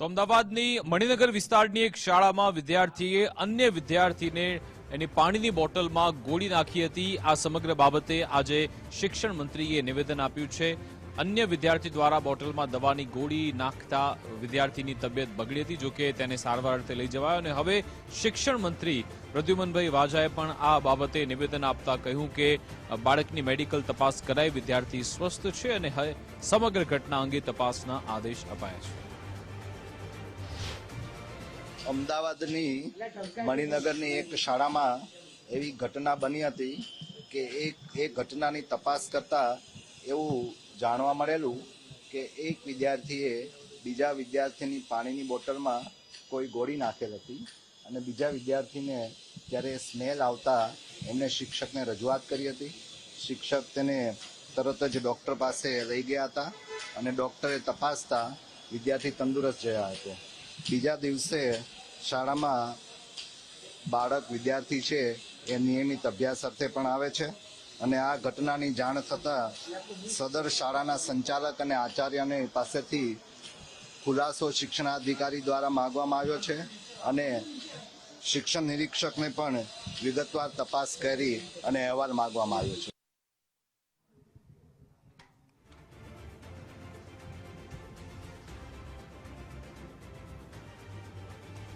તો અમદાવાદની મણિનગર વિસ્તારની એક શાળામાં વિદ્યાર્થીએ અન્ય વિદ્યાર્થીને એની પાણીની બોટલમાં ગોળી નાખી હતી. આ સમગ્ર બાબતે આજે શિક્ષણ મંત્રીએ નિવેદન આપ્યું છે. અન્ય વિદ્યાર્થી દ્વારા બોટલમાં દવાની ગોળી નાખતા વિદ્યાર્થીની તબિયત બગડી હતી જોકે તેને સારવાર અર્થે લઈ જવાયો અને હવે શિક્ષણ મંત્રી પ્રદ્યુમનભાઈ વાજાએ પણ આ બાબતે નિવેદન આપતા કહ્યું કે, બાળકની મેડિકલ તપાસ કરાઈ, વિદ્યાર્થી સ્વસ્થ છે અને સમગ્ર ઘટના અંગે તપાસના આદેશ અપાયા છે. અમદાવાદની મણિનગરની એક શાળામાં એવી ઘટના બની હતી કે એક એ ઘટનાની તપાસ કરતાં એવું જાણવા મળેલું કે એક વિદ્યાર્થીએ બીજા વિદ્યાર્થીની પાણીની બોટલમાં કોઈ ગોળી નાખેલ હતી અને બીજા વિદ્યાર્થીને જ્યારે સ્મેલ આવતા એમણે શિક્ષકને રજૂઆત કરી હતી. શિક્ષક તેને તરત જ ડૉક્ટર પાસે લઈ ગયા હતા અને ડૉક્ટરે તપાસતા વિદ્યાર્થી તંદુરસ્ત જયા હતો. બીજા દિવસે શાળામાં બાળક વિદ્યાર્થી છે, એ નિયમિત અભ્યાસ અર્થે પણ આવે છે. અને આ ઘટનાની જાણ થતાં સદર શાળાના સંચાલક અને આચાર્યને પાસેથી ખુલાસો શિક્ષણાધિકારી દ્વારા માગવામાં આવ્યો છે અને શિક્ષણ નિરીક્ષકને પણ વિગતવાર તપાસ કરી અને અહેવાલ માગવામાં આવ્યો છે.